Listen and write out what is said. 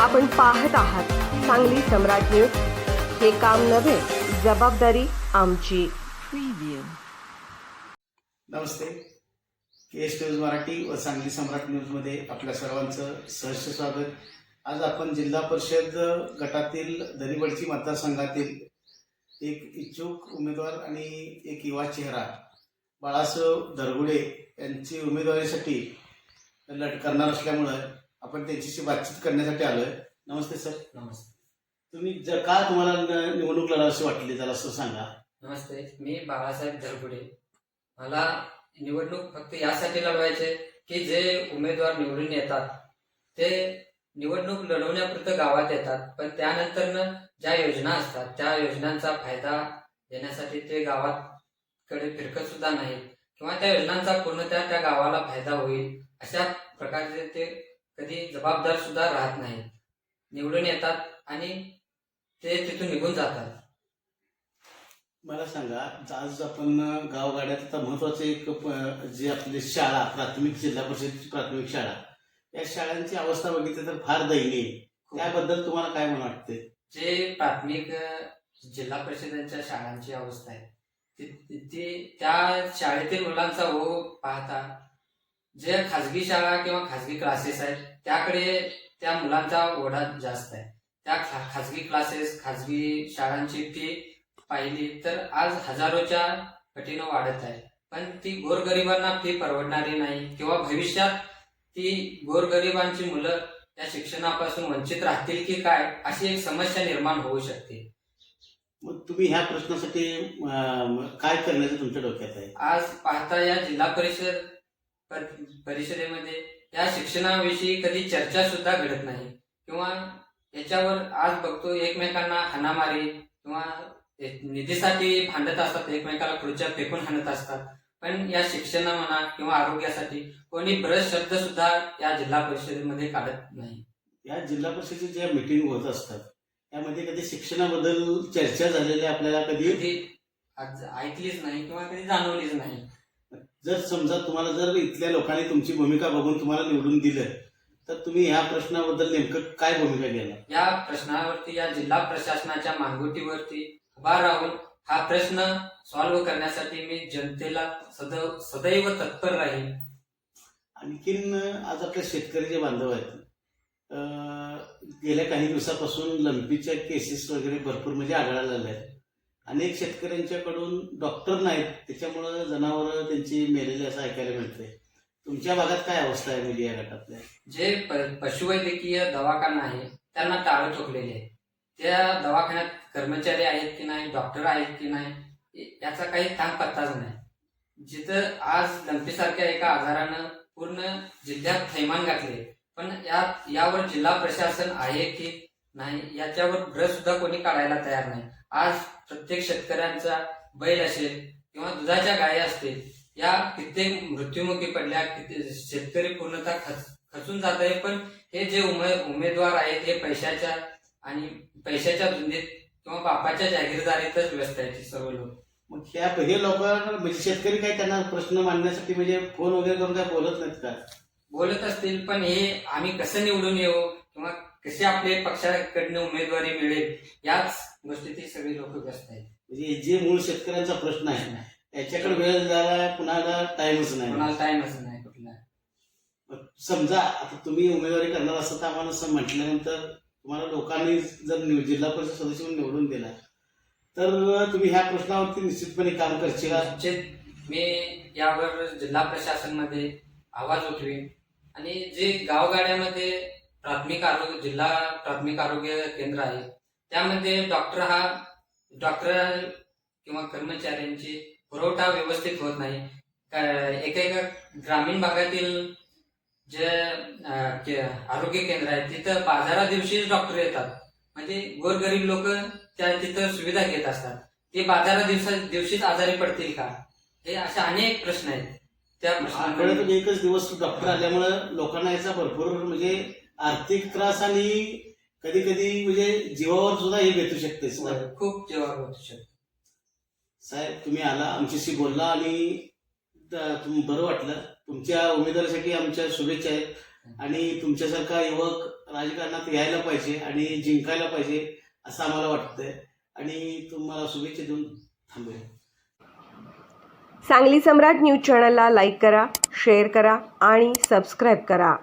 आपण पाहत आहात सांगली सम्राट न्यूज. हे काम नव्हे जबाबदारी आमची. नमस्ते. के एस न्यूज मराठी व सांगली सम्राट न्यूजमध्ये आपल्या सर्वांचं सहर्ष स्वागत. आज आपण जिल्हा परिषद गटातील दरिबडची मतदारसंघातील एक इच्छुक उमेदवार आणि एक युवा चेहरा बाळासाहेब दरगुडे यांची उमेदवारीसाठी लढ करणार असल्यामुळं आपण त्यांच्याशी बातचीत करण्यासाठी आलोय. नमस्ते सर. नमस्ते. तुम्ही ज का तुम्हाला न- निवडणूक लढावीशी वाटली? जरा असं सांगा. नमस्ते. मी बाळासाहेब धरपुडे मला निवडणूक फक्त यासाठी लढवायचे की जे उमेदवार निवडून येतात ते निवडणूक लढवण्यापुरतं गावात येतात. पण त्यानंतर ज्या योजना असतात त्या योजनांचा फायदा देण्यासाठी ते गावाकडे फिरकत सुद्धा नाहीत. किंवा त्या योजनांचा पूर्णतः त्या गावाला फायदा होईल अशा प्रकारचे ते कधी जबाबदार सुद्धा राहत नाहीत निवडून येतात आणि ते तिथून निघून जातात. मला सांगा आज आपण गावगाड्यात आता महत्वाचं एक जे आपली शाळा प्राथमिक जिल्हा परिषद प्राथमिक शाळा या शाळांची अवस्था बघितली तर फार दयनीय. त्याबद्दल तुम्हाला काय म्हणून वाटते जे प्राथमिक जिल्हा परिषदांच्या शाळांची अवस्था आहे ती- त्या शाळेतील मुलांचा ओघ पाहता जे खाजगी शाळा किंवा खाजगी क्लासेस आहेत त्याकडे त्या मुलांचा ओढा जास्त आहे. त्या खाजगी क्लासेस खाजगी शाळांची फी पाहिली तर आज हजारोच्या पटीनं वाढत आहे. पण ती गोरगरिबांना फी परवडणारी नाही किंवा भविष्यात ती गोरगरिबांची मुलं या शिक्षणापासून वंचित राहतील की काय अशी एक समस्या निर्माण होऊ शकते. मग तुम्ही ह्या प्रश्नासाठी काय करण्याचं तुमच्या डोक्यात आहे? आज पाहता या जिल्हा परिषद पर- परिषदेमध्ये या शिक्षणाविषयी कधी चर्चा सुद्धा घडत नाही. किंवा याच्यावर आज बघतो एकमेकांना हाणामारी किंवा निधीसाठी भांडत असतात एकमेकाला खुर्च्या फेकून हाणत असतात. पण या शिक्षणा म्हणा किंवा आरोग्यासाठी कोणी ब्रश शब्द सुद्धा या जिल्हा परिषदेमध्ये काढत नाही. या जिल्हा परिषदेच्या ज्या मिटिंग होत असतात त्यामध्ये कधी शिक्षणाबद्दल चर्चा झालेली आपल्याला कधी ऐकलीच नाही किंवा कधी जाणवलीच नाही. जर समजा तुम्हाला जर इथल्या लोकांनी तुमची भूमिका बघून तुम्हाला निवडून दिलं तर तुम्ही ह्या प्रश्नाबद्दल नेमकं काय भूमिका घेणार? या प्रश्नावरती या जिल्हा प्रशासनाच्या मानगुटीवरती उभा राहून हा प्रश्न सॉल्व्ह करण्यासाठी मी जनतेला सदैव सदैव तत्पर राहील आणखीन आज आपले शेतकरी जे बांधव आहेत गेल्या काही दिवसापासून लंपीच्या केसेस वगैरे भरपूर म्हणजे आढळायला आहेत. अनेक शेतकऱ्यांच्याकडून डॉक्टर नाहीत त्याच्यामुळं जनावरं त्यांची मेलेली असं ऐकायला मिळतंय. तुमच्या भागात काय अवस्था आहे म्हणजे या गटातल्या? जे प- पशुवैद्यकीय दवाखाना आहे त्यांना टाळं ठोकलेले आहे त्या दवाखान्यात कर्मचारी आहेत की नाही डॉक्टर आहेत की नाही याचा काही थांब पत्ताच नाही. जिथं आज लंपीसारख्या एका आजारानं पूर्ण जिल्ह्यात थैमान घातले पण या यावर जिल्हा प्रशासन आहे की नाही याच्यावर ब्रश सुद्धा कोणी काढायला तयार नाही. आज प्रत्येक शेतकऱ्यांचा बैल असेल किंवा दुधाच्या गायी असतील या कित्येक मृत्युमुखी पडल्या शेतकरी पूर्णतः खच खचून जात आहे पण हे जे उमे उमेदवार आहेत हे पैशाच्या आणि पैशाच्या धुंदीत किंवा बापाच्या जागीरदारीतच व्यस्त आहेत सर्व लोक. मग ह्या हे लोक म्हणजे शेतकरी काय त्यांना प्रश्न मांडण्यासाठी म्हणजे फोन वगैरे करून काय बोलत नाहीत का? बोलत असतील पण हे आम्ही कसं निवडून येऊ? कशी आपले पक्षाकडनं उमेदवारी मिळेल याच गोष्टीत ही सगळी लोक व्यस्त आहेत. म्हणजे जे मूळ शेतकऱ्यांचा प्रश्न आहे त्याच्याकडे वेळ द्यायला कुणाला टाइमच नाही. कोणाला टाइमच नाही कुठला. समजा आता तुम्ही उमेदवारी करणार असं तर आम्हाला असं म्हटल्यानंतर तुम्हाला लोकांनी जर जिल्हा परिषद सदस्य म्हणून निवडून दिला तर तुम्ही ह्या प्रश्नावरती निश्चितपणे काम करशील. मी यावर जिल्हा प्रशासनमध्ये आवाज उठवीन. आणि जे गावगाड्यामध्ये प्राथमिक आरोग्य जिल्हा प्राथमिक आरोग्य केंद्र आहे. त्यामध्ये डॉक्टर हा डॉक्टर किंवा कर्मचाऱ्यांची पुरवठा व्यवस्थित होत नाही. का- एका एका ग्रामीण भागातील जे आरोग्य केंद्र आहे तिथं बाजारा दिवशीच डॉक्टर येतात. म्हणजे गोरगरीब लोक त्या तिथं सुविधा घेत असतात. ते बाजारा दिवसा दिवशीच आजारी पडतील का? हे असे अनेक प्रश्न आहेत. त्या आठवड्यातून प्रश्नांना एकच दिवस डॉक्टर आल्यामुळं लोकांना याचा भरपूर म्हणजे आर्थिक त्रास आणि कधी कधी म्हणजे जीवावर सुद्धा हे भेटू शकते. हो, खूप जीवावर भेटू शकते. साहेब तुम्ही आला आमच्याशी बोलला आणि तुम्ही बरं वाटलं. तुमच्या उमेदवारासाठी आमच्या शुभेच्छा आहेत. आणि तुमच्यासारखा युवक राजकारणात यायला पाहिजे आणि जिंकायला पाहिजे असं आम्हाला वाटतंय. आणि तुम्हाला शुभेच्छा देऊन थांबूया. सांगली सम्राट न्यूज चॅनलला लाईक करा शेअर करा आणि सबस्क्राईब करा.